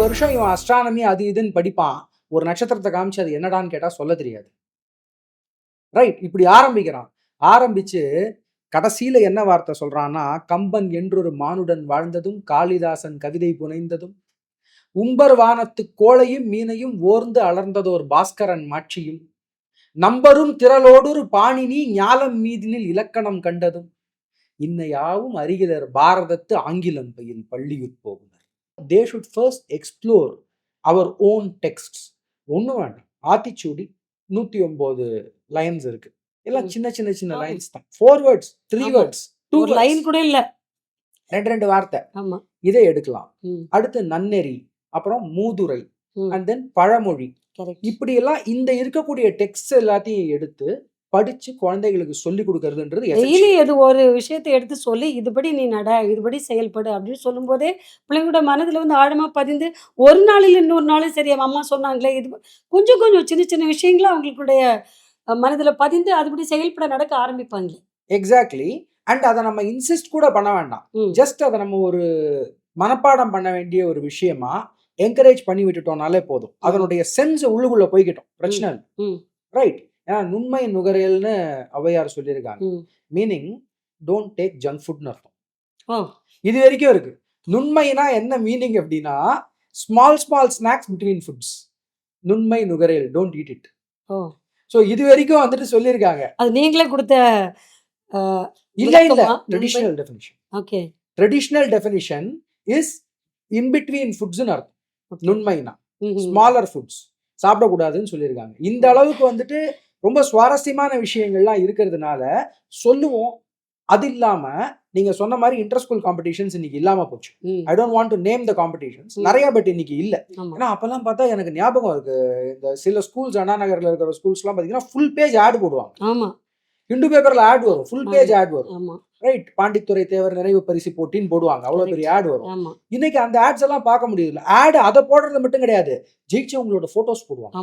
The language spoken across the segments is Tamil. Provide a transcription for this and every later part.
வருஷம் இவன் அஸ்ட்ரானமி அது இதுன்னு படிப்பான். ஒரு நட்சத்திரத்தை காமிச்சு அது என்னடான்னு கேட்டா சொல்ல தெரியாது. ரைட் இப்படி ஆரம்பிக்கிறான். ஆரம்பிச்சு கடைசியில என்ன வார்த்தை சொல்றான்னா கம்பன் என்றொரு மானுடன் வாழ்ந்ததும் காளிதாசன் கவிதை புனைந்ததும் உம்பர் வானத்து கோளையும் மீனையும் ஓர்ந்து அலர்ந்ததோர் பாஸ்கரன் மாட்சியும் நம்பரும் திரளோடொரு பாணினி ஞாலம் மீதினில் இலக்கணம் கண்டதும் இன்னையாவும் அருகிலர் பாரதத்து ஆங்கிலம் பயில் பள்ளியுட்போகும் they should first explore our own texts ஒன்றும் வேண்டாம். ஆத்திச்சூடி நூற்றி ஒம்பது லைன்ஸ் இருக்கு. எல்லாம். சின்ன சின்ன சின்ன. லைன்ஸ் தான். Four words three. Words two line கூட இல்ல. ரெண்டு ரெண்டு வார்த்தை. ஆமா. இதை எடுக்கலாம். அடுத்து நன்னெறி அப்புறம் மூதுரை. அண்ட் தென் பழமொழி. இப்படி எல்லாம் இந்த இருக்கக்கூடிய டெக்ஸ்ட் எல்லாத்தையும் எடுத்து படிச்சு குழந்தைகளுக்கு சொல்லி கொடுக்கறதுன்றது டெய்லி. எது ஒரு விஷயத்தை எடுத்து சொல்லி இதுபடி நீ நட இதுபடி செயல்படு அப்படின்னு சொல்லும்போதே பிள்ளைங்களோட மனதில் வந்து ஆழமா பதிந்து ஒரு நாளில் இன்னொரு நாளும் சரி அம்மா சொன்னாங்களே இது கொஞ்சம் கொஞ்சம் சின்ன சின்ன விஷயங்களை அவங்களுடைய மனதில் பதிந்து அதுபடி செயல்பட நடக்க ஆரம்பிப்பாங்க எக்ஸாக்ட்லி அண்ட் அதை நம்ம இன்சிஸ்ட் கூட பண்ண வேண்டாம். ஜஸ்ட் அதை நம்ம ஒரு மனப்பாடம் பண்ண வேண்டிய ஒரு விஷயமா என்கரேஜ் பண்ணி விட்டுட்டோம்னாலே போதும். அதனுடைய சென்ஸ் உள்ளுக்குள்ள போய்கிட்டோம் பிரச்சனை. ரைட் ஏன்னா நுண்மை நுகரேல்னு ஔவையார் சொல்லியிருக்காங்க. மீனிங் டோன்ட் டேக் ஜங்க் ஃபுட்னு அர்த்தம். இது வரைக்கும் இருக்கு. நுண்மைனா என்ன மீனிங் அப்படின்னா small small snacks between foods நுண்மை நுகரேல் டோன்ட் eat இட் ஸோ இது வரைக்கும் வந்துட்டு சொல்லியிருக்காங்க. அது நீங்களே கொடுத்த இல்ல இல்ல? Traditional definition okay. Traditional definition is in between ஃபுட்ஸ்னு அர்த்தம். நுண்மைனா. ஸ்மாலர் ஃபுட்ஸ் சாப்பிடக்கூடாதுன்னு சொல்லியிருக்காங்க. இந்த அளவுக்கு வந்துட்டு ரொம்ப சுவாரஸ்யமான விஷயங்கள்லாம் இருக்கிறதுனால சொல்லுவோம். அது இல்லாம நீங்க சொன்ன மாதிரி இன்டர் ஸ்கூல் காம்படிஷன்ஸ் இன்னைக்கு இல்லாம போச்சு. I don't want to name the competitions. நிறைய பட் இன்னைக்கு இல்ல. ஏன்னா அப்பெல்லாம் பார்த்தா எனக்கு ஞாபகம் இருக்கு. இந்த சில ஸ்கூல்ஸ் அண்ணா நகர்ல இருக்கிற ஸ்கூல்ஸ்லாம் பாத்தீங்கன்னா ஃபுல் பேஜ் ஆட் போடுவாங்க. ஆமா. ஹிந்து பேப்பர்ல ஆட் வரும். ஃபுல் பேஜ் ஆட் வரும். ரைட் பாண்டித்துறை தேவர் நிறைவு பரிசு போட்டின்னு போடுவாங்க. அவ்வளவு பெரிய ஆட் வரும். இன்னைக்கு அந்த ஆட்ஸ் எல்லாம் பார்க்க முடியுதுல ஆட் அதை போடுறது மட்டும் கிடையாது. ஜெயிச்சவங்களோட போட்டோஸ் போடுவாங்க.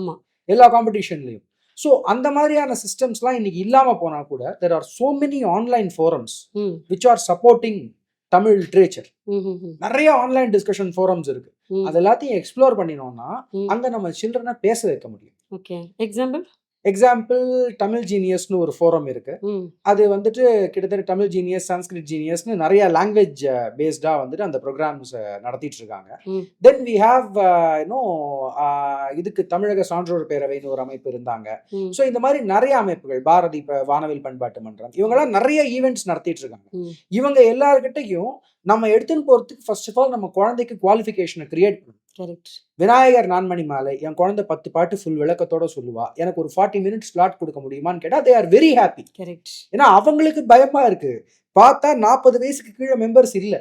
எல்லா காம்படிஷன்லயும் ஸோ அந்த மாதிரியான சிஸ்டம்ஸ்லாம் இன்னைக்கு இல்லாம போனா கூட there are so many online forums which are supporting Tamil literature நிறைய ஆன்லைன் டிஸ்கஷன் ஃபோரம்ஸ் இருக்கு. அது எல்லாத்தையும் எக்ஸ்ப்ளோர் பண்ணினோம்னா. அங்க நம்ம சில்ட்ரனை பேச வைக்க முடியும். ஓகே எக்ஸாம்பிள் எக்ஸாம்பிள் தமிழ் ஜீனியஸ்னு ஒரு ஃபோரம் இருக்கு. அது வந்துட்டு கிட்டத்தட்ட தமிழ் ஜீனியஸ் சான்ஸ்கிரிட் ஜீனியஸ்னு நிறைய லாங்குவேஜ் பேஸ்டா வந்துட்டு அந்த ப்ரோக்ராம்ஸ் நடத்திட்டு இருக்காங்க. தென் வி ஹாவ் யூனோ இதுக்கு தமிழக சான்றோர் பேரவைன்னு ஒரு அமைப்பு இருந்தாங்க. ஸோ இந்த மாதிரி நிறைய அமைப்புகள் பாரதி வானவில் பண்பாட்டு மன்றம் இவங்கெல்லாம் நிறைய ஈவெண்ட்ஸ் நடத்திட்டு இருக்காங்க. இவங்க எல்லார்கிட்டையும் நம்ம எடுத்துன்னு போறதுக்கு ஃபர்ஸ்ட் ஆஃப் ஆல் நம்ம குழந்தைக்கு குவாலிஃபிகேஷனை கிரியேட் பண்ணணும். விநாயகர் நான்மணி மாலை என் குழந்தை பத்து பாட்டு ஃபுல் விளக்கத்தோட சொல்லுவா. எனக்கு ஒரு ஃபார்ட்டி மினிட்ஸ் ஸ்லாட் கொடுக்க முடியுமான்னு கேட்டா they are very happy correct ஏன்னா அவங்களுக்கு பயமா இருக்கு. பார்த்தா நாற்பது வயசுக்கு கீழே மெம்பர்ஸ் இல்ல.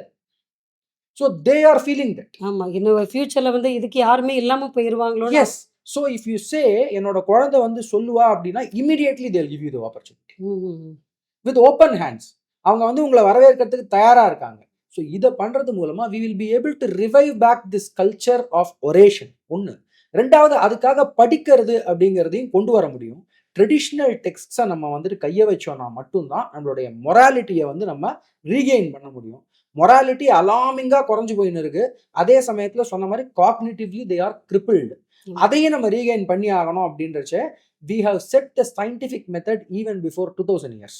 So they are feeling that ஆமா இன்னும் ஃபியூச்சர்ல வந்து இதுக்கு யாருமே இல்லாம போயிருவாங்களோ yes so if you say என்னோட குழந்தை வந்து சொல்லுவா அப்படின்னா immediately they'll give you the opportunity with open hands அவங்க வந்து உங்களை வரவேற்கிறதுக்கு தயாரா இருக்காங்க. ஸோ இதை பண்றது மூலமா we will be able to revive back this culture of oration ஒன்று ரெண்டாவது அதுக்காக படிக்கிறது அப்படிங்கிறதையும் கொண்டு வர முடியும். ட்ரெடிஷ்னல் டெக்ஸ்ட்ஸை நம்ம வந்துட்டு கைய வச்சோம்னா மட்டும்தான் நம்மளுடைய மொராலிட்டியை வந்து நம்ம ரீகெயின் பண்ண முடியும். மொராலிட்டி அலாமிங்கா குறைஞ்சு போயின்னு இருக்கு. அதே சமயத்துல சொன்ன மாதிரி காக்னிட்டிவ்லி தே ஆர் கிரிப்பிள்டு. அதையும் நம்ம ரீகெயின் பண்ணி ஆகணும் அப்படின்றச்ச we have set the scientific method even before two thousand years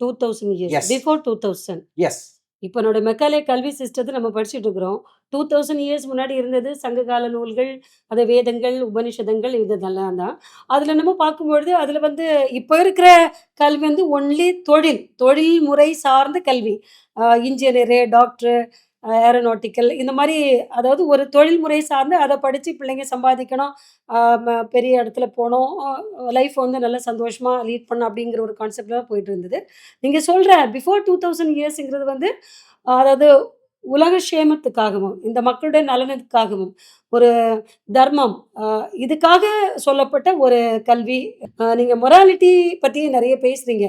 two thousand. Years before two thousand yes இப்போ என்னோட மெக்காலே கல்வி சிஸ்டத்தை நம்ம படிச்சுட்டு இருக்கிறோம் டூ தௌசண்ட் இயர்ஸ் முன்னாடி இருந்தது சங்ககால நூல்கள் அது வேதங்கள் உபனிஷதங்கள் இதெல்லாம் தான். அதில் நம்ம பார்க்கும்பொழுது அதில் வந்து இப்போ இருக்கிற கல்வி வந்து ஒன்லி தொழில் தொழில் முறை சார்ந்த கல்வி. இன்ஜினியரு டாக்டரு ஏரோநாட்டிக்கல் இந்த மாதிரி அதாவது ஒரு தொழில்முறை சார்ந்து அதை படித்து பிள்ளைங்க சம்பாதிக்கணும். ம- பெரிய இடத்துல போகணும் லைஃப் வந்து நல்லா சந்தோஷமாக லீட் பண்ணணும் அப்படிங்கிற ஒரு கான்செப்டில் தான் போயிட்டு இருந்தது. நீங்கள் சொல்கிற பிஃபோர் டூ தௌசண்ட் இயர்ஸுங்கிறது வந்து அதாவது உலக சேமத்துக்காகவும் இந்த மக்களுடைய நலனுக்காகவும் ஒரு தர்மம் இதுக்காக சொல்லப்பட்ட ஒரு கல்வி. நீங்கள் மொராலிட்டி பற்றி நிறைய பேசுறீங்க.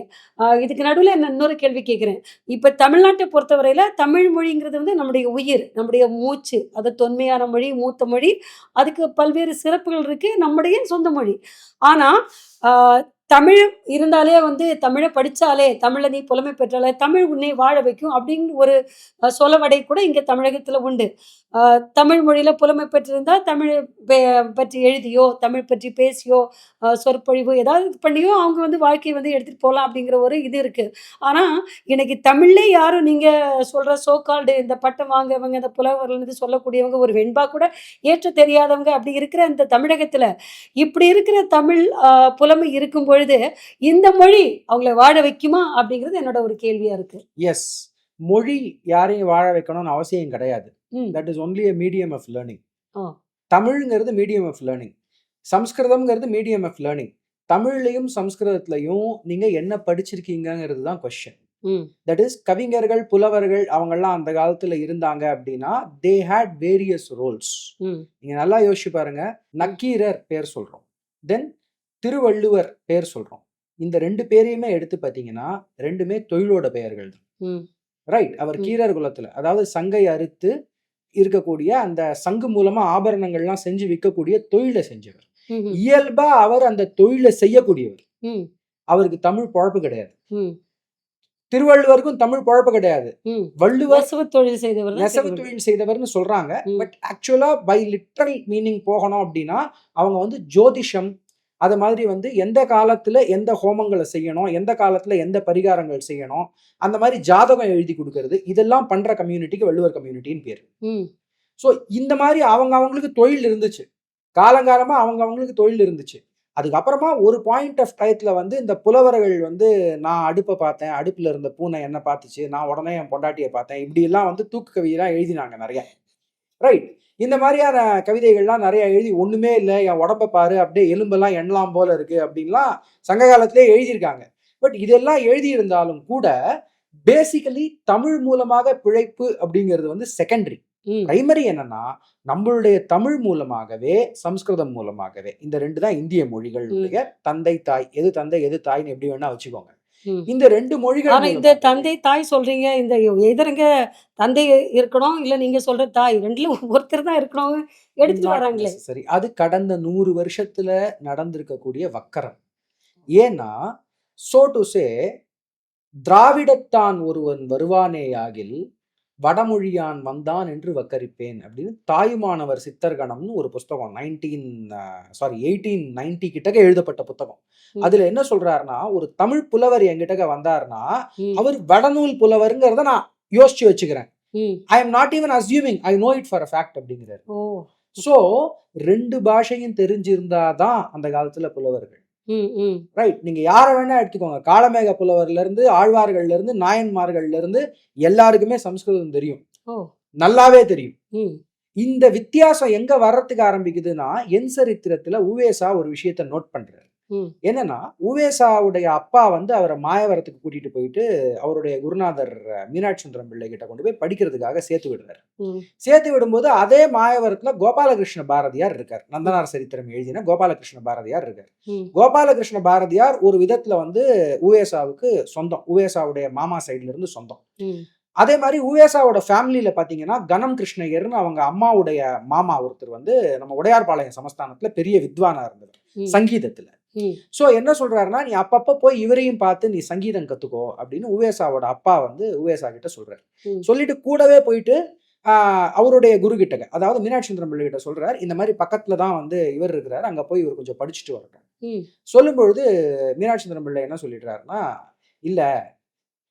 இதுக்கு நடுவில் நான் இன்னொரு கேள்வி கேட்குறேன் இப்போ தமிழ்நாட்டை பொறுத்தவரையில் தமிழ் மொழிங்கிறது வந்து நம்முடைய உயிர் நம்முடைய மூச்சு அது தொன்மையான மொழி மூத்த மொழி அதுக்கு பல்வேறு சிறப்புகள் இருக்குது நம்முடைய சொந்த மொழி. ஆனால் தமிழ் இருந்தாலே வந்து தமிழை படித்தாலே தமிழை நீ புலமை பெற்றாலே, தமிழ் உன்னை வாழ வைக்கும் அப்படின்னு ஒரு சொலவடை கூட இங்கே தமிழகத்தில் உண்டு. தமிழ் மொழியில் புலமை பெற்றிருந்தால் தமிழ் பற்றி எழுதியோ, தமிழ் பற்றி பேசியோ, சொற்பொழிவு ஏதாவது இது பண்ணியோ அவங்க வந்து வாழ்க்கையை வந்து எடுத்துகிட்டு போகலாம் அப்படிங்கிற ஒரு இது இருக்குது ஆனால் இன்னைக்கு தமிழ்லே யாரும் நீங்கள் சொல்கிற சோ கால்டு இந்த பட்டம் வாங்குறவங்க, இந்த புலவர்கள்ன்னு சொல்லக்கூடியவங்க, ஒரு வெண்பா கூட ஏற்ற தெரியாதவங்க அப்படி இருக்கிற இந்த தமிழகத்தில் இப்படி இருக்கிற தமிழ் புலமை இருக்கும் பொழுது, இந்த மொழி அவங்கள வாழ வைக்குமா? அப்படிங்கிறது என்னோட ஒரு கேள்வியா இருக்கு. எஸ். மொழி யாரையும் வாழ வைக்கணும்னு அவசியம் கிடையாது. That is only medium of learning. தமிழ்ங்கிறது medium of learning. சம்ஸ்கிருதம்ங்கிறது மீடியம் ஆஃப் லேர்னிங். தமிழ்லயும், சம்ஸ்கிருதத்திலயும் நீங்க என்ன படிச்சிருக்கீங்கங்கிறது தான் கொஸ்டின். தட் இஸ் கவிஞர்கள், புலவர்கள் அவங்கலாம் அந்த காலத்துல இருந்தாங்க அப்படின்னா, தே ஹேட் வேரியஸ் ரோல்ஸ். நீங்க நல்லா யோசிச்சு பாருங்க. நக்கீரர் பேர் சொல்றோம். தென் திருவள்ளுவர் பேர் சொல்றோம். இந்த 2 பேரையுமே எடுத்து பார்த்தீங்கன்னா, 2மே தொழிலோட பெயர்கள் தான். ரைட். அவர். கீரர் குலத்துல. அதாவது சங்கை அறுத்து இருக்கக்கூடிய அந்த சங்கு மூலமா ஆபரணங்கள்லாம் செஞ்சு விக்கக்கூடிய தொழில செஞ்சவர். இயல்பா அவர் அந்த தொழில செய்யக்கூடியவர். அவருக்கு தமிழ் பொழப்பு கிடையாது. திருவள்ளுவருக்கும் தமிழ் பொழப்பு கிடையாது. வள்ளுவர் தொழில் செய்தவர் நெசவு. தொழில் செய்தவர்ன்னு சொல்றாங்க. பட் ஆக்சுவலா பை லிட்டரல் மீனிங் போகணும் அப்படின்னா, அவங்க வந்து ஜோதிஷம், அது மாதிரி வந்து எந்த காலத்துல எந்த ஹோமங்கள செய்யணும், எந்த காலத்துல எந்த பரிகாரங்கள் செய்யணும், அந்த மாரி ஜாதகம் எழுதி குடுக்கறது, இதெல்லாம் பண்ற கம்யூனிட்டிக்கு வள்ளுவர் கம்யூனிட்டின்னு பேரு. ஸோ இந்த மாரி அவங்க அவங்களுக்கு தொழில் இருந்துச்சு. காலங்காலமா அவங்க அவங்களுக்கு தொழில் இருந்துச்சு. அதுக்கப்புறமா ஒரு பாயிண்ட் ஆஃப் டயத்துல வந்து இந்த புலவர்கள் வந்து நான் அடுப்ப பார்த்தேன், அடுப்புல இருந்த பூனை என்ன பார்த்துச்சு, நான் உடனே என் பொண்டாட்டிய பார்த்தேன். இப்படியெல்லாம் வந்து தூக்கு கவிதைலாம் எழுதினாங்க நெறைய. ரைட். இந்த மாரியான கவிதைகள்லாம் நெறைய எழுதி ஒண்ணுமே இல்ல, என் உடம்ப பாரு அப்படியே எலும்பெல்லாம் எண்ணலாம் போல இருக்கு அப்படின்லாம் சங்க காலத்திலேயே எழுதியிருக்காங்க. பட் இதெல்லாம் எழுதியிருந்தாலும் கூட, பேசிக்கலி தமிழ் மூலமாக பிழைப்பு அப்படிங்கிறது வந்து செகண்டரி. பிரைமரி என்னன்னா, நம்மளுடைய தமிழ் மூலமாகவே, சம்ஸ்கிருதம் மூலமாகவே இந்த 2 தான் இந்திய ம். மொழிகளுடைய தந்தை, தாய். எது தந்தை, எது தாய்ன்னு எப்படி வேணா வச்சுக்கோங்க. இந்த 2 மொழிகள் ஆனா இந்த தந்தை, தாய் சொல்றீங்க. இந்த எதிரங்க தந்தை இருக்கணும், இல்ல நீங்க சொல்ற தாய் 2ல ஒருத்தர் தான் இருக்கணும் எடுத்துட்டு வராங்களே. நெசசரி. அது கடந்த 100 வருஷத்துல நடந்திருக்கக்கூடிய வக்கரம். ஏன்னா, சோ டூ சே திராவிடத்தான் ஒருவன் வருவானேயாகில், வடமொழியான் வந்தான் என்று வக்கரிப்பேன் அப்படின்னு தாயுமானவர் சித்தர்கணம்னு ஒரு புஸ்தகம் 19 அ சாரி 1890 கிட்டக்க எழுதப்பட்ட புத்தகம். அதுல என்ன சொல்றாருன்னா, ஒரு தமிழ் புலவர் என்கிட்டக்க வந்தாருன்னா. அவர் வடநூல் புலவர்ங்கிறத நான் யோசிச்சு வச்சுக்கிறேன். I am not even assuming. I know it for a fact அப்படிங்கிறாரு. ஸோ 2 பாஷையும் தெரிஞ்சிருந்தா தான் அந்த காலத்துல புலவர்கள். ரைட். நீங்க யார வேணா எடுத்துக்கோங்க. காளமேக புலவர்ல இருந்து, ஆழ்வார்கள்ல இருந்து, நாயன்மார்கள்ல இருந்து எல்லாருக்குமே சம்ஸ்கிருதம் தெரியும். நல்லாவே தெரியும். இந்த வித்தியாசம் எங்க வர்றதுக்கு ஆரம்பிக்குதுன்னா, என் சரித்திரத்துல உவேசா ஒரு விஷயத்த நோட் பண்றாரு. என்னன்னா, உவேசாவுடைய அப்பா வந்து அவர மாயவரத்துக்கு கூட்டிட்டு போயிட்டு, அவருடைய குருநாதர் மீனாட்சி சுந்தரம் பிள்ளை கிட்ட கொண்டு போய் படிக்கிறதுக்காக சேர்த்து விடுறாரு. சேர்த்து விடும்போது அதே மாயவரத்துல கோபாலகிருஷ்ண பாரதியார் இருக்கார். நந்தனார் சரித்திரம் எழுதின கோபாலகிருஷ்ண பாரதியார் இருக்கார். கோபாலகிருஷ்ண பாரதியார் ஒரு விதத்துல வந்து உவேசாவுக்கு சொந்தம். உவேசாவுடைய மாமா சைடுல இருந்து சொந்தம். அதே மாரி உவேசாவோட ஃபேமிலில பார்த்தீங்கன்னா, கனம் கிருஷ்ணய்யர்ன்னு அவங்க அம்மாவுடைய மாமா ஒருத்தர் வந்து நம்ம உடையார்பாளையம் சமஸ்தானத்துல பெரிய வித்வானா இருந்தவர். ம். சங்கீதத்துல. ஸோ என்ன சொல்றாருன்னா, "நீ அப்பப்ப போய் இவரையும் பார்த்து நீ சங்கீதம் கத்துக்கோ" அப்படின்னு உவேசாவோட அப்பா வந்து உவேசா கிட்ட சொல்றாரு. சொல்லிட்டு கூடவே போயிட்டு அவருடைய குரு கிட்டக்க, அதாவது மீனாட்சி சுந்தரம் பிள்ளை கிட்ட சொல்றார். இந்த மாரி பக்கத்துல தான் வந்து இவர் இருக்கிறாரு. அங்க போய் இவர் கொஞ்சம் படிச்சுட்டு வரட்டும். சொல்லும்பொழுது மீனாட்சி சுந்தரம் பிள்ளை என்ன சொல்லிடுறாருன்னா, "இல்ல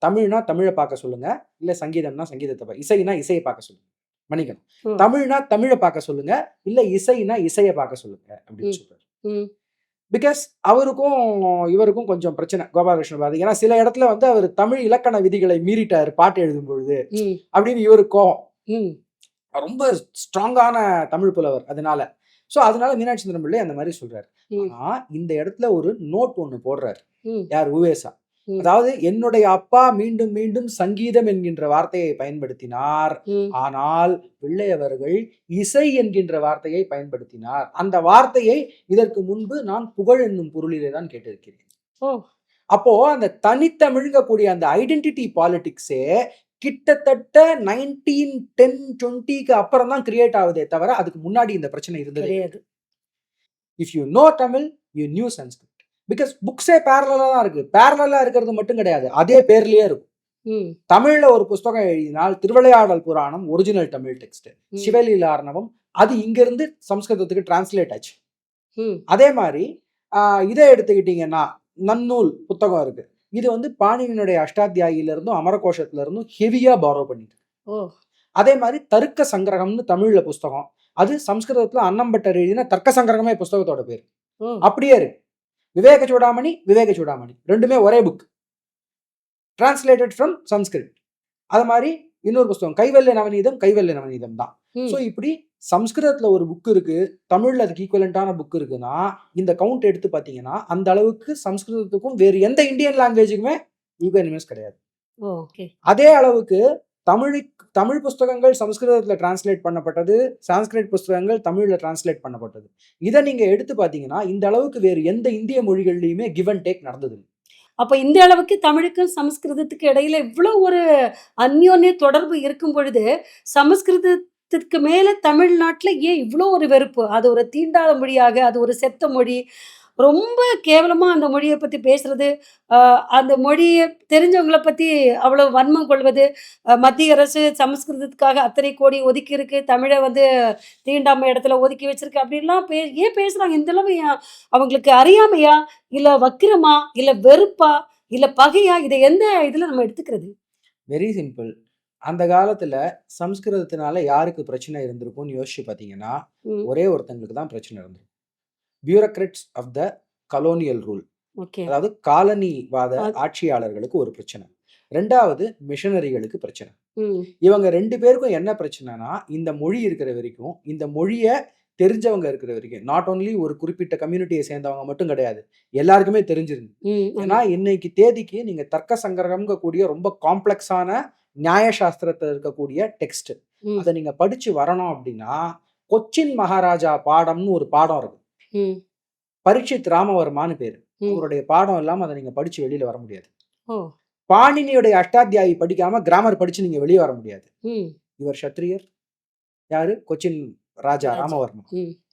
தமிழ்னா தமிழ பார்க்க சொல்லுங்க. இல்ல சங்கீதம்னா சங்கீதத்த இசைனா இசைய பார்க்க சொல்லுங்க." மன்னிக்கணும். தமிழ்னா தமிழ பார்க்க சொல்லுங்க. இல்ல இசைனா இசைய பார்க்க சொல்லுங்க அப்படின்னு. சொல்றாரு. பிகாஸ் அவருக்கும் இவருக்கும் கொஞ்சம் பிரச்சனை. கோபாலகிருஷ்ண பாரதி. ஏன்னா சில இடத்துல வந்து அவர் தமிழ் இலக்கண விதிகளை மீறிட்டாரு பாட்டு எழுதும் பொழுது. அப்படின்னு இவருக்கு கோவம். ம். ரொம்ப ஸ்ட்ராங்கான தமிழ் புலவர் அதனால. ஸோ அதனால மீனாட்சி சுந்தரம் பிள்ளை அந்த மாரி சொல்றாரு. ஆனா இந்த இடத்துல ஒரு நோட் ஒண்ணு போடுறாரு. யார் உவேசா. அதாவது என்னுடைய அப்பா மீண்டும் மீண்டும் சங்கீதம் என்கின்ற வார்த்தையை பயன்படுத்தினார். ஆனால் பிள்ளை அவர்கள் இசை என்கின்ற வார்த்தையை பயன்படுத்தினார். அந்த வார்த்தையை இதற்கு முன்பு நான் புகழ் என்னும் பொருளிலே தான் கேட்டிருக்கிறேன். அப்போ அந்த தனித்தமிழ்ங்கக்கூடிய அந்த ஐடென்டிட்டி பாலிடிக்ஸே கிட்டத்தட்ட 1910, 20க்கு அப்புறம் தான் கிரியேட் ஆகுதே தவிர, அதுக்கு முன்னாடி இந்த பிரச்சனை இருந்ததே. If you know Tamil, you knew Sanskrit. Because புக்ஸே பேரலா தான் இருக்கு. பேரலா இருக்கிறது மட்டும் கிடையாது. அதே பேர்லயே இருக்கும். தமிழ்ல ஒரு புஸ்தகம் எழுதினால் திருவிளையாடல் புராணம் ஒரிஜினல் தமிழ் டெக்ஸ்ட். சிவலீல ஆர்ணவம் அது இங்கிருந்து சம்ஸ்கிருதத்துக்கு டிரான்ஸ்லேட் ஆச்சு. அதே மாதிரி இதை எடுத்துக்கிட்டீங்கன்னா நன்னூல் புத்தகம் இருக்கு. இது வந்து பாணினியினுடைய அஷ்டாத்தியாயில இருந்தும் அமரகோஷத்துல இருந்தும் ஹெவியா பாரோ பண்ணிட்டு அதே மாதிரி தர்க்க சங்கிரகம்னு தமிழ்ல புஸ்தகம். அது சம்ஸ்கிருதத்துல அன்னம்பட்டர் எழுதின தர்க்க சங்கிரகமே புஸ்தகத்தோட பேர். அப்படியே இருக்கு. விவேக சூடாமணி விவேக சூடாமணி. ரெண்டுமே ஒரே புக் டிரான்ஸ்லேட்டட் ஃப்ரம் சம்ஸ்கிருத் அது மாதிரி இன்னொரு புஸ்தகம் கைவல்ய நவநீதம் கைவல்ய நவநீதம் தான். ஸோ இப்படி சம்ஸ்கிருதத்துல ஒரு புக் இருக்கு தமிழ்ல அதுக்கு ஈக்குவலண்டான புக் இருக்குன்னா இந்த கவுண்ட் எடுத்து பார்த்தீங்கன்னா அந்த அளவுக்கு சம்ஸ்கிருதத்துக்கும் வேறு எந்த இந்தியன் லாங்குவேஜுக்குமே ஈக்குவலிமெண்ட்ஸ் கிடையாது. ஓ ஓகே அதே அளவுக்கு தமிழை தமிழ் புஸ்தகங்கள் சமஸ்கிருதத்தில் டிரான்ஸ்லேட் பண்ணப்பட்டது சான்ஸ்கிரிட் புஸ்தகங்கள் தமிழில் டிரான்ஸ்லேட் பண்ணப்பட்டது. இதை நீங்கள் எடுத்து பார்த்தீங்கன்னா இந்த அளவுக்கு வேறு எந்த இந்திய மொழிகள்லையுமே கிவ் அண்ட் டேக் நடந்தது அப்போ இந்த அளவுக்கு தமிழுக்கும் சமஸ்கிருதத்துக்கு இடையில இவ்வளோ ஒரு அந்யோன்ய தொடர்பு இருக்கும் பொழுது சமஸ்கிருதத்துக்கு மேலே தமிழ்நாட்டில் ஏன் இவ்வளோ ஒரு வெறுப்பு? அது ஒரு தீண்டாத மொழியாக அது ஒரு செத்த மொழி ரொம்ப கேவலமா அந்த மொழியை பத்தி பேசுறது ஆஹ் அந்த மொழியை தெரிஞ்சவங்களை பத்தி அவ்வளவு வன்மம் கொள்வது மத்திய அரசு சமஸ்கிருதத்துக்காக அத்தனை கோடி ஒதுக்கி இருக்கு தமிழை வந்து தீண்டாமை இடத்துல ஒதுக்கி வச்சிருக்கு அப்படின்லாம் பே ஏன் பேசுறாங்க? இந்த அளவு அவங்களுக்கு அறியாமையா? இல்ல வக்கிரமா? இல்ல வெறுப்பா? இல்ல பகையா? இதை எந்த இதுல நம்ம எடுத்துக்கிறது? வெரி சிம்பிள் அந்த காலத்துல சம்ஸ்கிருதத்தினால யாருக்கு பிரச்சனை இருந்திருக்கும்னு யோசிச்சு பார்த்தீங்கன்னா ஒரே ஒருத்தங்களுக்கு தான் பிரச்சனை இருந்திருக்கும் bureaucrats of the colonial rule அதாவது காலனிவாத ஆட்சியாளர்களுக்கு ஒரு பிரச்சனை. ரெண்டாவது மிஷனரிகளுக்கு பிரச்சனை. இவங்க ரெண்டு பேருக்கும் என்ன பிரச்சனைனா இந்த மொழி இருக்கிற வரைக்கும் இந்த மொழியை தெரிஞ்சவங்க இருக்கிற வரைக்கும் நாட் only ஒரு குறிப்பிட்ட கம்யூனிட்டியை சேர்ந்தவங்க மட்டும் கிடையாது எல்லாருக்குமே தெரிஞ்சிருந்து. ஏன்னா இன்னைக்கு தேதிக்கு நீங்க தர்க்க சங்கிரகம்ங்க கூடிய ரொம்ப காம்ப்ளெக்ஸான நியாயசாஸ்திரத்தில் இருக்கக்கூடிய டெக்ஸ்ட் அதை நீங்க படிச்சு வரணும் அப்படின்னா கொச்சின் மகாராஜா பாடம்னு ஒரு பாடம் இருக்கு. பரீட்சித் ராமவர்மான்னு பேரு. அவருடைய பாடம் இல்லாம அதை நீங்க படிச்சு வெளியில வர முடியாது. பாணினியுடைய அஷ்டாத்தியாயி படிக்காம கிராமர் படிச்சு நீங்க வெளியே வர முடியாது. இவர் சத்திரியர் யாரு? கொச்சின் ராஜா. ராமவர்மா.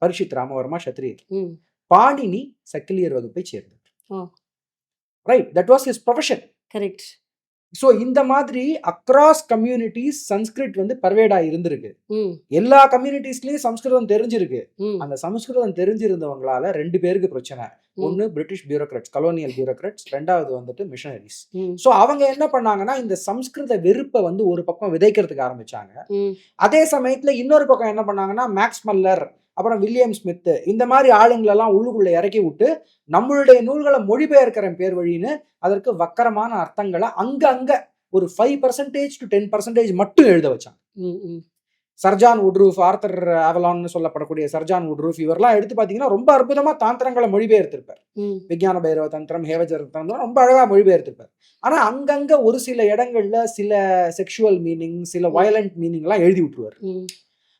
பரீட்சித் ராமவர்மா சத்திரியர் ம். பாணினி சக்கிலியர் வகுப்பை சேர்ந்தவர். Right that was his profession correct so இந்த மாதிரி அக்ராஸ் கம்யூனிட்டிஸ் சன்ஸ்கிரிட் வந்து பர்வேடா இருந்திருக்கு. எல்லா கம்யூனிட்டிஸ்லயும் சம்ஸ்கிருதம் தெரிஞ்சிருக்கு. அந்த சமஸ்கிருதம் தெரிஞ்சிருந்தவங்களால ரெண்டு பேருக்கு பிரச்சனை. ஒன்னு பிரிட்டிஷ் பியூரோக்ராட்ஸ் கலோனியல் பியூரோக்ராட்ஸ் ரெண்டாவது வந்துட்டு மிஷனரிஸ் ஸோ அவங்க என்ன பண்ணாங்கன்னா இந்த சம்ஸ்கிருத வெறுப்பை வந்து ஒரு பக்கம் விதைக்கிறதுக்கு ஆரம்பிச்சாங்க. அதே சமயத்துல இன்னொரு பக்கம் என்ன பண்ணாங்கன்னா மேக்ஸ் மல்லர் அப்புறம் வில்லியம் ஸ்மித் இந்த மாதிரி ஆளுங்களெல்லாம் உள்ளுக்குள்ள இறக்கி விட்டு நம்மளுடைய நூல்களை மொழிபெயர்க்கிறேன் பேர் வழின்னு அதற்கு வக்கரமான அர்த்தங்களை அங்கங்க ஒரு five percentage to ten percentage மட்டும் எழுத வச்சாங்க. சர்ஜான் உட்ரூஃப் ஆர்த்தர் ஆவலான்னு சொல்லப்படக்கூடிய சர்ஜான் உட்ரூஃப் இவரெல்லாம் எடுத்து பார்த்தீங்கன்னா ரொம்ப அற்புதமா தாந்திரங்களை மொழிபெயர்த்திருப்பார். விஞ்ஞான பைரவ தந்திரம் ஹேவஜர தந்திரம் ரொம்ப அழகா மொழிபெயர்த்திருப்பார். ஆனா அங்கங்க ஒரு சில இடங்கள்ல சில செக்ஷுவல் மீனிங் சில வயலண்ட் மீனிங்லாம் எழுதி விட்டுருவார்.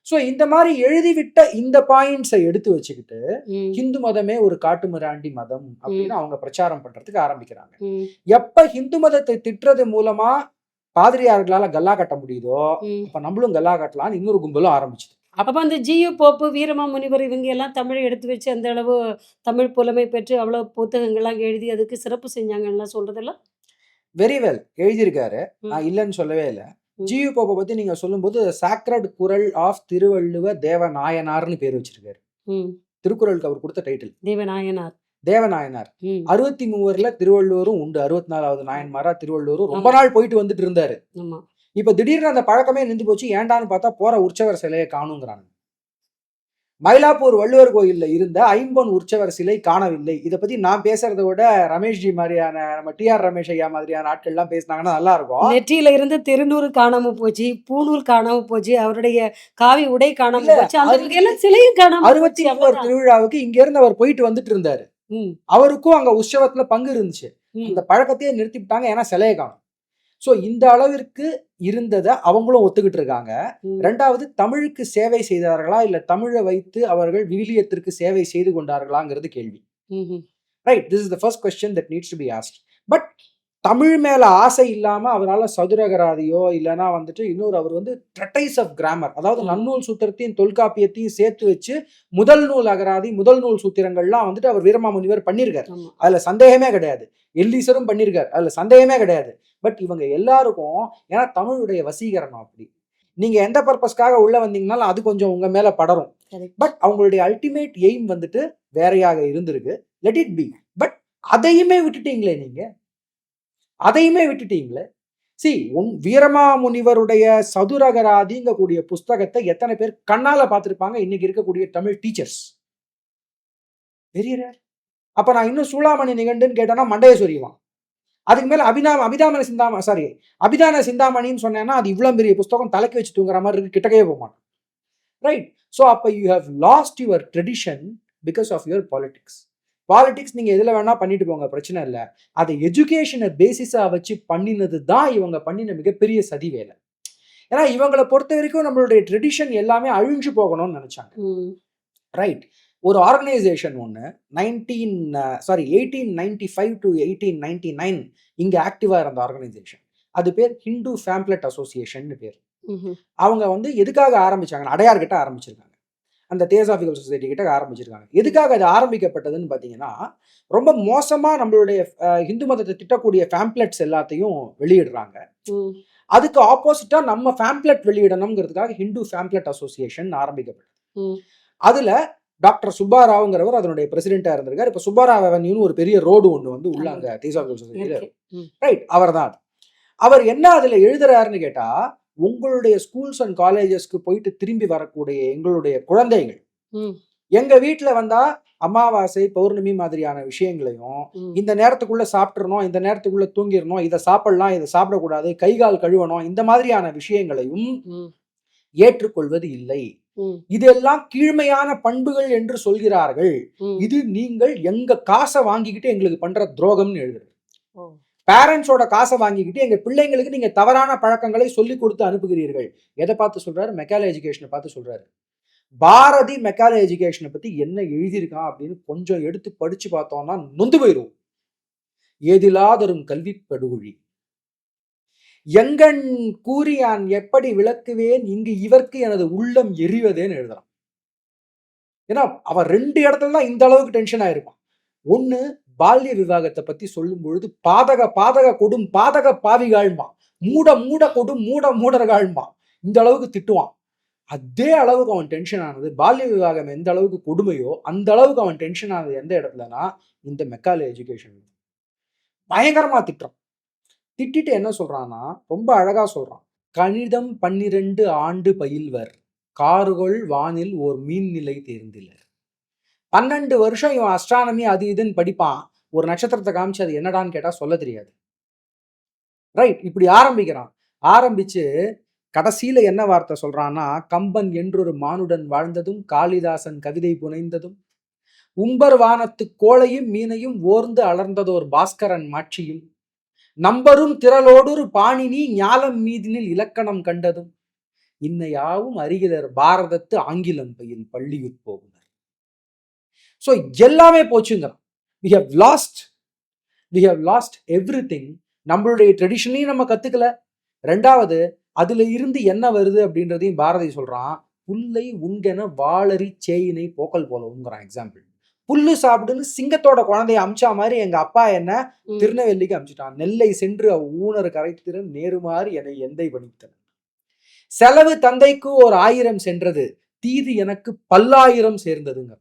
ஸோ இந்த மாதிரி எழுதிவிட்ட இந்த பாயிண்ட்ஸை எடுத்து வச்சுக்கிட்டு ஹிந்து மதமே ஒரு காட்டுமிராண்டி மதம் அப்படின்னு அவங்க பிரச்சாரம் பண்றதுக்கு ஆரம்பிக்கிறாங்க. எப்ப ஹிந்து மதத்தை திட்டுறது மூலமா பாதிரியார்களால கல்லா கட்ட முடியுதோ. அப்ப நம்மளும் கல்லா கட்டலாம்னு இன்னொரு கும்பலும் ஆரம்பிச்சுது. அப்ப அந்த ஜியு போப்பு வீரமா முனிவர் இவங்க எல்லாம் தமிழை எடுத்து வச்சு அந்த அளவு தமிழ் புலமை பெற்று அவ்வளவு புத்தகங்கள்லாம் எழுதி அதுக்கு சிறப்பு செஞ்சாங்கலாம் சொல்றதெல்லாம்? வெரி வெல் எழுதியிருக்காரு. நான் இல்லைன்னு சொல்லவே இல்லை. ஜியு போப்பை பத்தி நீங்க சொல்லும்போது சாக்ரட் குரல் ஆஃப் திருவள்ளுவ தேவநாயனார்னு பேர் வச்சிருக்காரு. திருக்குறளுக்கு அவர் கொடுத்த டைட்டில் தேவநாயனார். தேவநாயனார். அறுபத்தி மூவர்ல திருவள்ளுவரும் உண்டு. அறுபத்தி நாலாவது நாயன்மாரா திருவள்ளுவரும் ரொம்ப நாள் போயிட்டு வந்துட்டு இருந்தாரு. இப்ப திடீர்னு அந்த பழக்கமே நின்று போச்சு ஏண்டான்னு பார்த்தா போற உற்சவர் சிலையை காணுங்கிறாங்க. மயிலாப்பூர் வள்ளுவர் கோயில்ல இருந்த ஐம்பொன் உற்சவர் சிலை காணவில்லை. இதை பத்தி நான் பேசுறதை விட ரமேஷ்ஜி மாதிரியான நம்ம டி ஆர் ரமேஷ் ஐயா மாதிரியான ஆட்கள் எல்லாம் பேசினாங்கன்னா நல்லா இருக்கும் நெற்றியில இருந்து திருநூறு காணாம போச்சு பூணூல் காணாம போச்சு அவருடைய காவி உடை காணாம போச்சு அந்த சிலையும் காணாம அறுபத்தி அவ்வளவுதான். திருவிழாவுக்கு இங்க இருந்து அவர் போயிட்டு வந்துட்டு இருந்தாரு. அவருக்கும் அங்க உற்சவத்துல பங்கு இருந்துச்சு. ம், அந்த பழக்கத்தையே நிறுத்திவிட்டாங்க ஏன்னா சிலையை காணும். ஸோ இந்த அளவிற்கு இருந்ததை அவங்களும் ஒத்துக்கிட்டு இருக்காங்க. ரெண்டாவது தமிழுக்கு சேவை செய்தார்களா? இல்ல தமிழை வைத்து அவர்கள் விவிலியத்திற்கு சேவை செய்து கொண்டார்களாங்கிறது கேள்வி. Right this is the first question that needs to be asked but Tamil மேல ஆசை இல்லாம அவரால சதுரகராதியோ இல்லைன்னா வந்துட்டு இன்னொரு அவர் வந்து ட்ரெட்டைஸ் ஆஃப் கிராமர் அதாவது. நன்னூல் சூத்திரத்தையும் தொல்காப்பியத்தையும் சேர்த்து வச்சு முதல் நூல் அகராதி முதல் நூல் சூத்திரங்கள்லாம் வந்துட்டு அவர் வீரமாமுனிவர் பண்ணியிருக்காரு. அதுல சந்தேகமே கிடையாது. எல்லீசரும் பண்ணியிருக்காரு அதுல சந்தேகமே கிடையாது. பட் இவங்க எல்லாருக்கும் ஏன்னா தமிழுடைய வசீகரணம் அப்படி. நீங்க எந்த பர்பஸ்க்காக உள்ள வந்தீங்கனாலும் அது கொஞ்சம் உங்க மேல படரும். பட் அவங்களுடைய அல்டிமேட் எய்ம் வந்துட்டு வேறையாக இருந்திருக்கு. லெட் இட் பி பட் அதையுமே விட்டுட்டீங்களே நீங்க? அதையுமே விட்டுட்டீங்களே? சி உன் வீரமாமுனிவருடைய சதுரகராதிங்க கூடிய புஸ்தகத்தை எத்தனை பேர் கண்ணால பார்த்திருப்பாங்க? இன்னைக்கு இருக்கக்கூடிய தமிழ் டீச்சர்ஸ் rare. அப்ப நான் இன்னும் சூளாமணி நிகண்டுன்னு கேட்டேன்னா மண்டைய சொரியுவான். அதுக்கு மேல அபிதாம அபிதாமன சிந்தாம சாரி அபிதான சிந்தாமணின்னு சொன்னேன்னா அது இவ்வளவு பெரிய புஸ்தகம் தலைக்கு வச்சு தூங்குற மாதிரி இருக்கு கிட்டக்கவே போக மாட்டேன். ரைட் ஸோ அப்போ you have lost your tradition because of your politics politics நீங்க எதுல வேணா பண்ணிட்டு போங்க பிரச்சனை இல்லை. அதை எஜுகேஷனை பேசிஸா வச்சு பண்ணினது தான் இவங்க பண்ணின மிகப்பெரிய சதி வேலை. ஏன்னா இவங்களை பொறுத்த வரைக்கும் நம்மளுடைய ட்ரெடிஷன் எல்லாமே அழிஞ்சு போகணும்னு நினைச்சாங்க. ரைட் ஒரு ஆர்கனைசேஷன் ஒன்று nineteen sorry eighteen ninety five to eighteen ninety nine இங்கே ஆக்டிவாக இருந்த ஆர்கனைசேஷன் அது பேர் ஹிந்து ஃபேம்ப்ளெட் அசோசியேஷன் பேர். அவங்க வந்து எதுக்காக ஆரம்பிச்சாங்க? அடையார் கிட்ட ஆரம்பிச்சிருக்காங்க. அந்த தேசாபிகல் சொசைட்டி கிட்ட ஆரம்பிச்சிருக்காங்க. எதுக்காக அது ஆரம்பிக்கப்பட்டதுன்னு பார்த்தீங்கன்னா ரொம்ப மோசமாக நம்மளுடைய அஹ், இந்து மதத்தை திட்டக்கூடிய ஃபேம்ப்ளெட்ஸ் எல்லாத்தையும் வெளியிடுறாங்க. அதுக்கு ஆப்போசிட்டா நம்ம ஃபேம்ப்ளெட் வெளியிடணுங்கிறதுக்காக ஹிந்து ஃபேம்ப்ளெட் அசோசியேஷன் ஆரம்பிக்கப்பட்டது. அதுல டாக்டர் சுப்பாராவுங்கிறவர் அதனுடைய பிரசிடென்டா இருந்திருக்காரு. இப்ப சுப்பாராவ் அவென்யூன்னு ஒரு பெரிய ரோடு ஒண்ணு வந்து உள்ள அங்க தேசாபிகல் சொசைட்டியில ரைட் அவர் தான் அவர் என்ன அதுல எழுதுறாருன்னு கேட்டா உங்களுடைய ஸ்கூல்ஸ் அண்ட் காலேஜஸ்க்கு போயிட்டு திரும்பி வரக்கூடிய எங்களுடைய குழந்தைகள். எங்க வீட்டுல வந்தா அமாவாசை பௌர்ணமி மாதிரியான விஷயங்களையும் இந்த நேரத்துக்குள்ள சாப்பிட்றணும் இந்த நேரத்துக்குள்ள தூங்கிடணும் இதை சாப்பிடலாம் இதை சாப்பிடக்கூடாது கை கால் கழுவணும் இந்த மாதிரியான விஷயங்களையும் ஏற்றுக்கொள்வது இல்லை. இதெல்லாம் கீழ்மையான பண்புகள் என்று சொல்கிறார்கள். இது நீங்கள் எங்க காசை வாங்கிக்கிட்டு எங்களுக்கு பண்ற துரோகம்னு எழுதுறது. பேரண்ட்ஸோட காசை வாங்கிக்கிட்டு எங்க பிள்ளைங்களுக்கு நீங்க தவறான பழக்கங்களை சொல்லி கொடுத்து அனுப்புகிறீர்கள். எதை பார்த்து சொல்றாரு? மெக்கால எஜுகேஷனை பார்த்து சொல்றாரு. பாரதி மெக்கால எஜுகேஷனை பத்தி என்ன எழுதியிருக்கான் அப்படின்னு கொஞ்சம் எடுத்து படிச்சு பார்த்தோம்னா நொந்து போயிரும். ஏதிலாதரும் கல்வி படுகொழி. எங்கண் கூறியான் எப்படி விளக்குவேன்? இங்கு இவர்க்கு எனது உள்ளம் எரிவதேன்னு எழுதலாம். ஏன்னா அவன் ரெண்டு இடத்துல தான் இந்த அளவுக்கு டென்ஷன் ஆயிருப்பான். ஒன்னு பால்ய விவாகத்தை பத்தி சொல்லும் பொழுது பாதக பாதக கொடும் பாதக பாவிகாழ்மா மூட மூட கொடும் மூட மூடர்கள்மா. இந்த அளவுக்கு திட்டுவான். அதே அளவுக்கு அவன் டென்ஷன் ஆனது பால்ய விவாகம் எந்த அளவுக்கு கொடுமையோ அந்த அளவுக்கு அவன் டென்ஷன் ஆனது எந்த இடத்துலனா இந்த மெக்காலி எஜுகேஷன் பயங்கரமா திட்டுறான். திட்டிட்டு என்ன சொல்றான்னா ரொம்ப அழகா சொல்றான். கணிதம் பன்னிரண்டு ஆண்டு பயில்வர் காருகொள் வானில் ஓர் மீன் நிலை தேர்ந்திலர். பன்னெண்டு வருஷம் இவன் அஸ்ட்ரானமி அது இதுன்னு படிப்பான். ஒரு நட்சத்திரத்தை காமிச்சு அது என்னடான்னு கேட்டா சொல்ல தெரியாது. ரைட் இப்படி ஆரம்பிக்கிறான். ஆரம்பிச்சு கடைசியில என்ன வார்த்தை சொல்றான்னா கம்பன் என்றொரு மானுடன் வாழ்ந்ததும் காளிதாசன் கவிதை புனைந்ததும் உம்பர் வானத்து கோளையும் மீனையும் ஓர்ந்து அலர்ந்ததோர் பாஸ்கரன் மாட்சியும் நம்பரும் திரளோடொரு பாணினி ஞாலம் மீதினில் இலக்கணம் கண்டதும் இன்னையாவும் அருகிலர் பாரதத்து ஆங்கிலம் பயில் பள்ளியுட் போகுனர். ஸோ எல்லாமே போச்சுங்கிறான் we have lost we have lost everything நம்மளுடைய ட்ரெடிஷனையும் நம்ம கத்துக்கல. ரெண்டாவது அதுல இருந்து என்ன வருது அப்படின்றதையும் பாரதி சொல்றான். புல்லை உண்கென வாளரி சேயினை போக்கல் போலவுங்கிறான் எக்ஸாம்பிள் புல்லு சாப்பிடுன்னு சிங்கத்தோட குழந்தைய அமிச்சா மாதிரி எங்க அப்பா என்ன திருநெல்வேலிக்கு அமிச்சிட்டான். நெல்லை சென்று அவ் ஊனர் கரைத்திறன் நேருமாறு என்னை எந்தை பணித்தன செலவு தந்தைக்கு ஒரு ஆயிரம் சென்றது தீது எனக்கு பல்லாயிரம் சேர்ந்ததுங்க.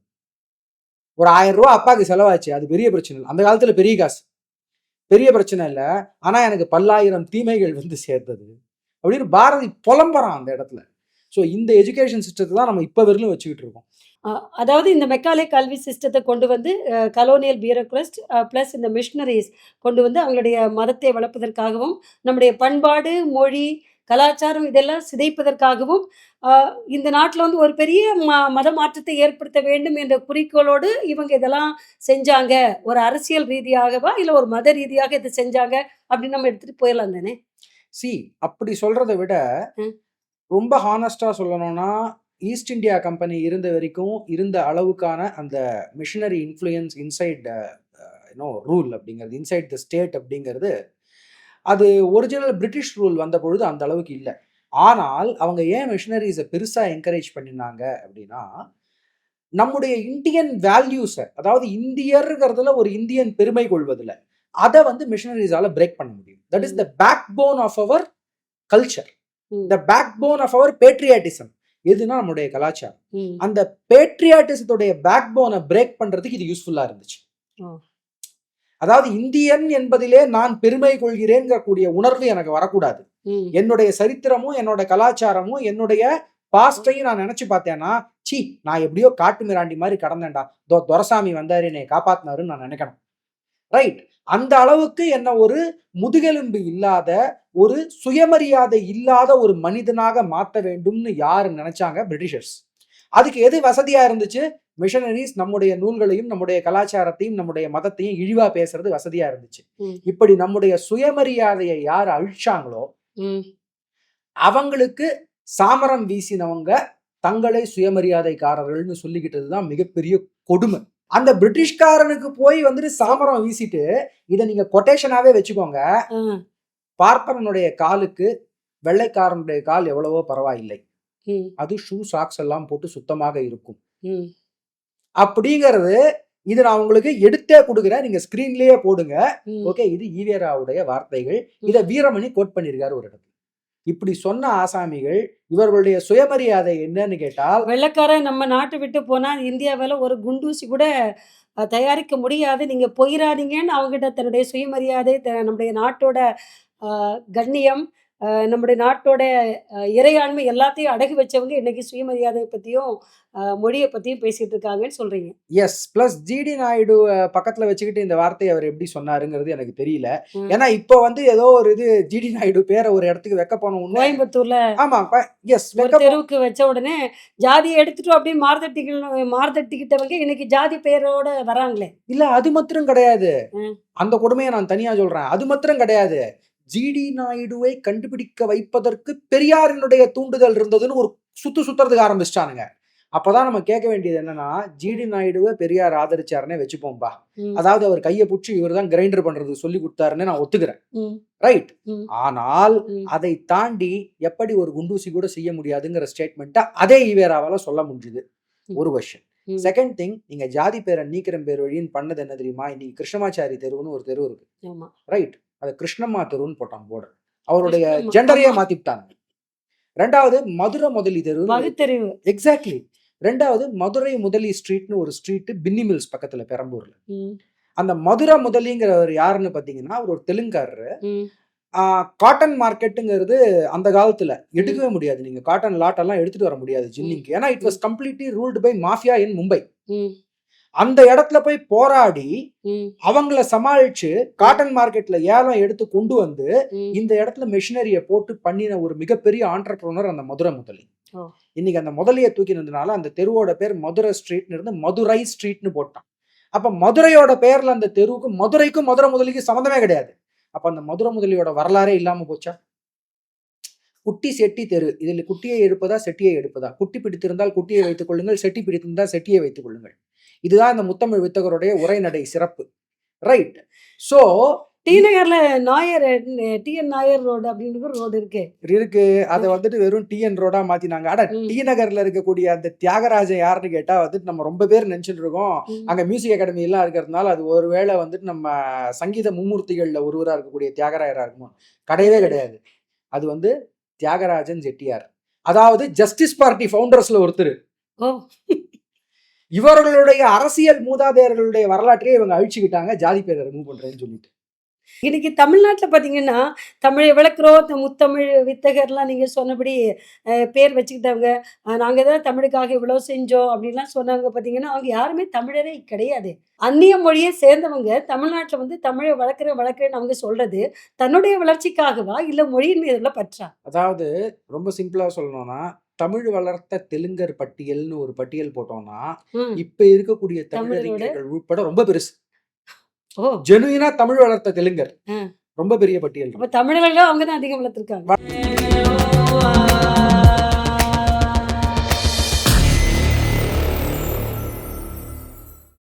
ஒரு ஆயிரம் ரூபாய் அப்பாவுக்கு செலவாச்சு அது பெரிய பிரச்சனை இல்லை. அந்த காலத்துல பெரிய காசு. பெரிய பிரச்சனை இல்லை. ஆனா எனக்கு பல்லாயிரம் தீமைகள் வந்து சேர்ந்தது. அப்படின்னு பாரதி புலம்புறான் அந்த இடத்துல. ஸோ இந்த எஜுகேஷன் சிஸ்டத்தை தான் நம்ம இப்போ வரையிலும் வச்சுக்கிட்டு இருக்கோம். அதாவது இந்த மெக்காலே கல்வி சிஸ்டத்த கொண்டு வந்து கலோனியல் பியூரோக்ரஸ்ட் பிளஸ் இந்த மிஷனரீஸ் கொண்டு வந்து அவங்களுடைய மதத்தை வளர்ப்பதற்காகவும், நம்முடைய பண்பாடு, மொழி, கலாச்சாரம் இதெல்லாம் சிதைப்பதற்காகவும், இந்த நாட்ல வந்து ஒரு பெரிய ம மத மாற்றத்தை ஏற்படுத்த வேண்டும் என்ற குறிக்கோளோடு இவங்க இதெல்லாம் செஞ்சாங்க. ஒரு அரசியல் ரீதியாகவா, இல்ல ஒரு மத ரீதியாக இத செஞ்சாங்க அப்படின்னு நம்ம எடுத்துட்டு போயிரலாம் தானே? சி அப்படி சொல்றத விட. ரொம்ப ஹானஸ்டா சொல்லணும்னா ஈஸ்ட் இந்தியா கம்பெனி இருந்த வரைக்கும் இருந்த அளவுக்கான அந்த missionary influence inside you know rule அப்படிங்கிறது இன்சைட் த ஸ்டேட் அப்படிங்கிறது அது ஒரிஜினல் பிரிட்டிஷ் ரூல் வந்த பொழுது அந்த அளவுக்கு இல்லை. ஆனால் அவங்க ஏன் மிஷினரிஸை பெருசாக என்கரேஜ் பண்ணினாங்க அப்படின்னா நம்முடைய இந்தியன் வேல்யூஸை அதாவது இந்தியர்ங்கிறதுல ஒரு இந்தியன் பெருமை கொள்வதில் அதை வந்து மிஷினரிஸால பிரேக் பண்ண முடியும். That is the backbone of our culture. The backbone of our patriotism எதுனா நம்முடைய கலாச்சாரம். அந்த பேட்ரியாட்டிசத்துடைய பேக் போனை பிரேக் பண்றதுக்கு இது யூஸ்ஃபுல்லா இருந்துச்சு. அதாவது இந்தியன் என்பதிலே நான் பெருமை கொள்கிறேங்கிற கூடிய உணர்வு எனக்கு வரக்கூடாது. என்னுடைய சரித்திரமும் என்னோட கலாச்சாரமும் என்னுடைய பாஸ்டையும் நான் நினைச்சு பார்த்தேன்னா சி நான் எப்படியோ காட்டு மிராண்டி மாதிரி கடந்தேன்டா. தோ துரசாமி வந்தாரு என்னை காப்பாத்தினாருன்னு நான் நினைக்கணும். ரைட் அந்த அளவுக்கு என்ன ஒரு முதுகெலும்பு இல்லாத ஒரு சுயமரியாதை இல்லாத ஒரு மனிதனாக மாற்ற வேண்டும்னு யாரு நினைச்சாங்க பிரிட்டிஷர்ஸ் அதுக்கு எது வசதியா இருந்துச்சு மிஷனரிஸ் நம்முடைய நூல்களையும் நம்முடைய கலாச்சாரத்தையும் நம்முடைய மதத்தையும் இழிவா பேசுறது வசதியா இருந்துச்சு. இப்படி நம்முடைய சுயமரியாதையை யார் அழிச்சாங்களோ. அவங்களுக்கு சாமரம் வீசினவங்க தங்களை சுயமரியாதைக்காரர்கள்னு சொல்லிக்கிட்டது தான் மிகப்பெரிய கொடுமை அந்த பிரிட்டிஷ்காரனுக்கு போய் வந்துட்டு சாமரம் வீசிட்டு இதை நீங்க கொட்டேஷனாவே வச்சுக்கோங்க. பார்ப்பனனுடைய காலுக்கு வெள்ளைக்காரனுடைய கால் எவ்வளவோ பரவாயில்லை. அது ஷூ சாக்ஸ் எல்லாம் போட்டு சுத்தமாக இருக்கும். அப்படிங்கிறது இது நான் உங்களுக்கு எடுத்தே கொடுக்குறேன் நீங்க ஸ்கிரீன்லயே போடுங்க. ஓகே இது ஈவேராவுடைய வார்த்தைகள் இத வீரமணி கோட் பண்ணியிருக்காரு ஒரு இடத்துல இப்படி சொன்ன ஆசாமிகள் இவர்களுடைய சுயமரியாதை என்னன்னு கேட்டால் வெள்ளைக்காரன் நம்ம நாட்டை விட்டு போனால் இந்தியாவில் ஒரு குண்டூசி கூட தயாரிக்க முடியாது. நீங்கள் போயிடாதீங்கன்னு அவங்ககிட்ட தன்னுடைய சுயமரியாதை த- நம்முடைய நாட்டோட கண்ணியம் நம்முடைய நாட்டோட இறையாண்மை எல்லாத்தையும் அடகு வச்சவங்க இன்னைக்கு சுயமரியாதை பத்தியும் அஹ், மொழியை பத்தியும் பேசிட்டு இருக்காங்கன்னு சொல்றீங்க. எஸ் பிளஸ் ஜிடி நாயுடு பக்கத்துல வச்சுக்கிட்டு இந்த வார்த்தையை அவர் எப்படி சொன்னாருங்கிறது எனக்கு தெரியல. ஏன்னா இப்போ வந்து ஏதோ ஒரு இது ஜிடி நாயுடு பேரை ஒரு இடத்துக்கு வைக்க போன உடனே கோயம்புத்தூர்ல ஆமா எஸ் தெருவுக்கு வச்ச உடனே ஜாதியை எடுத்துட்டு அப்படியே மார்தட்டிகள் மார்தட்டிக்கிட்டவங்க இன்னைக்கு ஜாதி பேரோட வராங்களே. இல்ல அது மாத்திரம் கிடையாது. அந்த கொடுமையை நான் தனியா சொல்றேன். அது மாத்திரம் கிடையாது. ஜிடி நாயுடுவை கண்டுபிடிக்க வைப்பதற்கு பெரியாரினுடைய தூண்டுதல் இருந்ததுன்னு ஒரு சுத்து சுத்துறதுக்கு ஆரம்பிச்சிட்டானுங்க அப்பதான் நம்ம கேட்க வேண்டியது என்னன்னா ஜிடி நாயுடுவை பெரியார் ஆதரிச்சாருன்னே வச்சுப்போம்பா. அதாவது அவர் கையை பிடிச்சி இவர் தான் கிரைண்டர் பண்றது சொல்லி கொடுத்தாருன்னு நான் ஒத்துக்கிறேன். ரைட். ஆனால். அதை தாண்டி எப்படி ஒரு குண்டூசி கூட செய்ய முடியாதுங்கிற ஸ்டேட்மெண்ட்டை அதே ஈவேராவால சொல்ல முடிஞ்சுது. ஒரு ம். செகண்ட் திங் நீங்க ஜாதி பேரை நீக்கிற பேர் வழின்னு பண்ணது என்ன தெரியுமா இன்னைக்கு கிருஷ்ணமாச்சாரி தெருவுன்னு ஒரு தெரு இருக்கு ரைட் அது கிருஷ்ணம்மா தெருன்னு போட்டான் போர்டு. அவருடைய ஜெண்டரையே. மாத்திவிட்டாங்க ரெண்டாவது மதுரை முதலி தெரு எக்ஸாக்ட்லி ரெண்டாவது மதுரை முதலி ஸ்ட்ரீட்னு ஒரு ஸ்ட்ரீட் பின்னி மில்ஸ் பக்கத்துல பெரம்பூர்ல. அந்த மதுரை முதலிங்கிறவர் யாருன்னு பாத்தீங்கன்னா அவர் ஒரு தெலுங்காரரு. காட்டன் மார்க்கெட்டுங்கிறது அந்த காலத்துல எடுக்கவே முடியாது. நீங்க காட்டன் லாட் எல்லாம் எடுத்துட்டு வர முடியாது ஜில்லிங்க்கு ஏன்னா it was completely ruled by mafia in Mumbai. அந்த இடத்துல போய் போராடி. அவங்கள சமாளிச்சு காட்டன் மார்க்கெட்ல ஏலம் எடுத்து கொண்டு வந்து. இந்த இடத்துல மெஷினரியை போட்டு பண்ணின ஒரு மிகப்பெரிய ஆண்டர்பிரனர் அந்த மதுரை முதலி. இன்னைக்கு அந்த முதலியை தூக்கினதுனால அந்த தெருவோட பேர் மதுரை ஸ்ட்ரீட்னு இருந்து மதுரை ஸ்ட்ரீட்னு போட்டான். அப்ப மதுரையோட பேர்ல அந்த தெருவுக்கு மதுரைக்கும் மதுரை முதலிக்கு சம்மந்தமே கிடையாது. அப்ப அந்த மதுரை முதலியோட வரலாறே இல்லாம போச்சா? குட்டி செட்டி தெரு. இதில் குட்டியை எடுப்பதா செட்டியை எடுப்பதா? குட்டி பிடித்திருந்தால் குட்டியை வைத்துக் கொள்ளுங்கள் செட்டி பிடித்திருந்தால் செட்டியை வைத்துக் கொள்ளுங்கள். இதுதான் இந்த முத்தமிழ் வித்தகருடைய உரைநடை சிறப்பு. ரைட் சோ டி நகர்ல Nair T N Nair road அப்படின்னு ரோடு இருக்கு. இருக்கு. அதை வந்துட்டு வெறும் டிஎன் ரோடா மாத்தினாங்க. ம். டி நகர்ல இருக்கக்கூடிய அந்த தியாகராஜன் யாருன்னு கேட்டா வந்துட்டு நம்ம ரொம்ப பேர் நினைச்சிட்டு இருக்கோம். அங்க மியூசிக் அகாடமி எல்லாம் இருக்கிறதுனால அது ஒருவேளை வந்துட்டு நம்ம சங்கீத மும்மூர்த்திகள்ல ஒருவரா இருக்கக்கூடிய தியாகராயரா இருக்குமோ? கிடையவே கிடையாது. அது வந்து தியாகராஜன் செட்டியார் அதாவது ஜஸ்டிஸ் பார்ட்டி ஃபவுண்டர்ஸ்ல ஒருத்தர். இவர்களுடைய அரசியல் மூதாதையர்களுடைய வரலாற்றையே இவங்க அழிச்சுக்கிட்டாங்க ஜாதி பேரை ரிமூவ் பண்றேன்னு சொல்லிட்டு. இன்னைக்கு தமிழ்நாட்டில் பார்த்தீங்கன்னா தமிழை விளக்குறோம் இந்த முத்தமிழ் வித்தகர்லாம் நீங்கள் சொன்னபடி பேர் வச்சுக்கிட்டவங்க நாங்கள் தான் தமிழுக்காக இவ்வளோ செஞ்சோம் அப்படின்லாம் சொன்னவங்க பார்த்தீங்கன்னா அவங்க யாருமே தமிழரே கிடையாது. அந்நிய மொழியை சேர்ந்தவங்க தமிழ்நாட்டில் வந்து தமிழை வளர்க்குற வளர்க்குறேன்னு அவங்க சொல்றது தன்னுடைய வளர்ச்சிக்காகவா இல்லை மொழியின் மீது உள்ள பற்றா? அதாவது ரொம்ப சிம்பிளா சொல்லணும்னா தமிழ் வளர்த்த தெலுங்கர் பட்டியல்னு ஒரு பட்டியல் போட்டோம்னா. இப்ப இருக்கக்கூடிய தமிழறிஞர்கள் உட்பட ரொம்ப பெருசு. ஓ. ஜெனுயினா தமிழ் வளர்த்த தெலுங்கர். ரொம்ப பெரிய பட்டியல். அப்போ தமிழர்களும் அவங்க தான் அதிகம் வளர்த்துருக்காங்க.